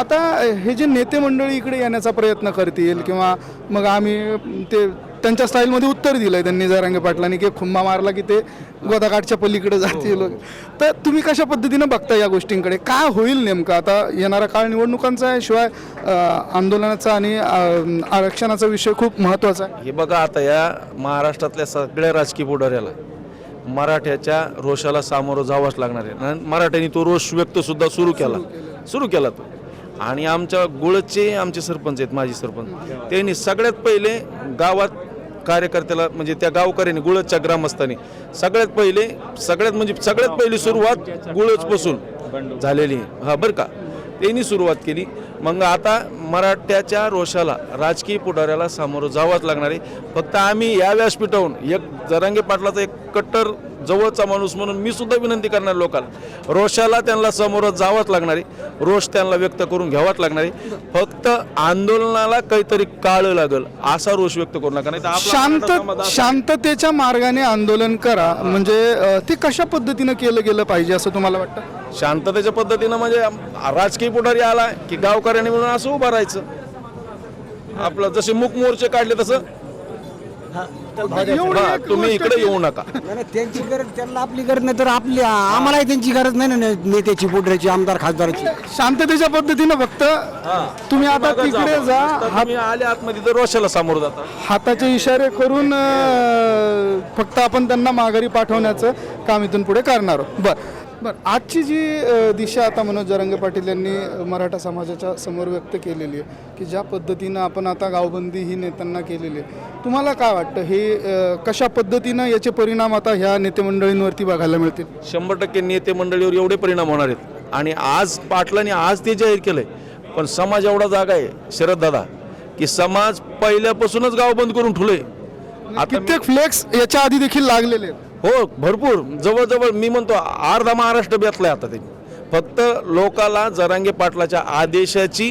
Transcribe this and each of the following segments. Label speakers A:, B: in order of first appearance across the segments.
A: आता हे जे नेते मंडळी इकडे येण्याचा प्रयत्न करतील किंवा मग आम्ही ते त्यांच्या स्टाईलमध्ये उत्तर दिलंय त्यांनी जरांगे पाटलांनी की खुम्मा मारला की ते गोदाकाठच्या पलीकडे जातील. तर तुम्ही कशा पद्धतीनं बघता या गोष्टींकडे? काय होईल नेमकं? आता येणारा काळ निवडणुकांचा आहे शिवाय आंदोलनाचा आणि आरक्षणाचा विषय खूप महत्त्वाचा आहे.
B: हे बघा आता या महाराष्ट्रातल्या सगळ्या राजकीय पुढाऱ्याला मराठ्याच्या रोषाला सामोरं जावंच लागणार आहे. मराठ्यांनी तो रोष व्यक्त सुद्धा सुरू केला. सुरू केला तो. आणि आमच्या गुळचे आमचे सरपंच आहेत माजी सरपंच. त्यांनी सगळ्यात पहिले गावात कार्यकर्त्याला म्हणजे त्या गावकऱ्यांनी गुळचच्या ग्रामस्थांनी सगळ्यात पहिले सगळ्यात म्हणजे सगळ्यात पहिली सुरुवात गुळचपासून झालेली हा बरं का? त्यांनी सुरुवात केली. मग आता मराठ्याच्या रोषाला राजकीय पुढाऱ्याला सामोरं जावंच लागणार आहे. फक्त आम्ही या व्यासपीठावरून एक जरांगे पाटलाचा एक कट्टर जवळचा माणूस म्हणून मी सुद्धा विनंती करणार लोकांना. रोषाला त्यांना सामोरं जावंच लागणार आहे. रोष त्यांना व्यक्त करून घ्यावाच लागणार आहे. फक्त आंदोलनाला काहीतरी काळ लागल असा रोष व्यक्त करू नका. नाही
A: शांत शांततेच्या मार्गाने आंदोलन करा. म्हणजे ते कशा पद्धतीनं केलं गेलं पाहिजे असं तुम्हाला वाटतं?
B: शांततेच्या पद्धतीनं म्हणजे राजकीय पुढारी आला की गावकऱ्यांनी म्हणून असं उभं राहायचं. आपलं जसे मुक मोर्चे काढले तसं. हा, तुम्ही इकडे येऊ नका.
C: नाही, नाही, त्यांची गरज त्यांना आपली गरज नाही तर आपली आम्हालाही त्यांची गरज नाही ना ने- नेत्याची पुढऱ्याची आमदार खासदाराची.
A: शांततेच्या पद्धतीनं फक्त तुम्ही आता तिकडे जा हात
B: तुम्ही आले आतमध्ये तर रोषाला सामोरं जाता.
A: हाताचे इशारे करून अं, फक्त आपण त्यांना माघारी पाठवण्याचं काम इथून पुढे करणार आहोत. बरं. बरं आजची जी दिशा आता मनोज जरंगे पाटील यांनी मराठा समाजाच्या समोर व्यक्त केलेली आहे की ज्या पद्धतीनं आपण आता गावबंदी ही नेत्यांना केलेली आहे तुम्हाला काय वाटतं? हे कशा पद्धतीनं याचे परिणाम आता ह्या नेते मंडळींवरती बघायला मिळतील?
B: शंभर टक्के नेते मंडळीवर एवढे परिणाम होणार आहेत. आणि आज पाटलांनी आज ते जाहीर केलंय. पण समाज एवढा जागा आहे शरद दादा की समाज पहिल्यापासूनच गाव बंद करून ठेवलंय. आता
A: कित्येक फ्लेक्स याच्या आधी देखील लागलेले आहेत.
B: हो भरपूर. जवळजवळ मी म्हणतो अर्धा महाराष्ट्र बेतलाय आता ते. फक्त लोकाला जरांगे पाटलाच्या आदेशाची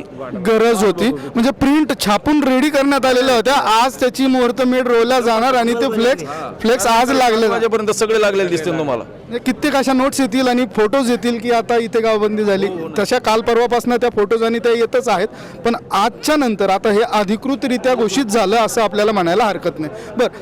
A: गरज होती. म्हणजे प्रिंट छापून रेडी करण्यात आलेल्या होत्या. आज त्याची मुहूर्तमेढ रोवल्या जाणार आणि ते फ्लेक्स फ्लेक्स आज लागले
B: माझ्यापर्यंत सगळे लागलेले दिसतील तुम्हाला.
A: म्हणजे कित्येक अशा नोट्स येतील आणि फोटोज येतील की आता इथे गावबंदी झाली. तशा काल परवापासून त्या फोटोज आणि त्या येतच आहेत. पण आजच्या नंतर आता हे अधिकृतरित्या घोषित झालं असं आपल्याला म्हणायला हरकत नाही. बरं.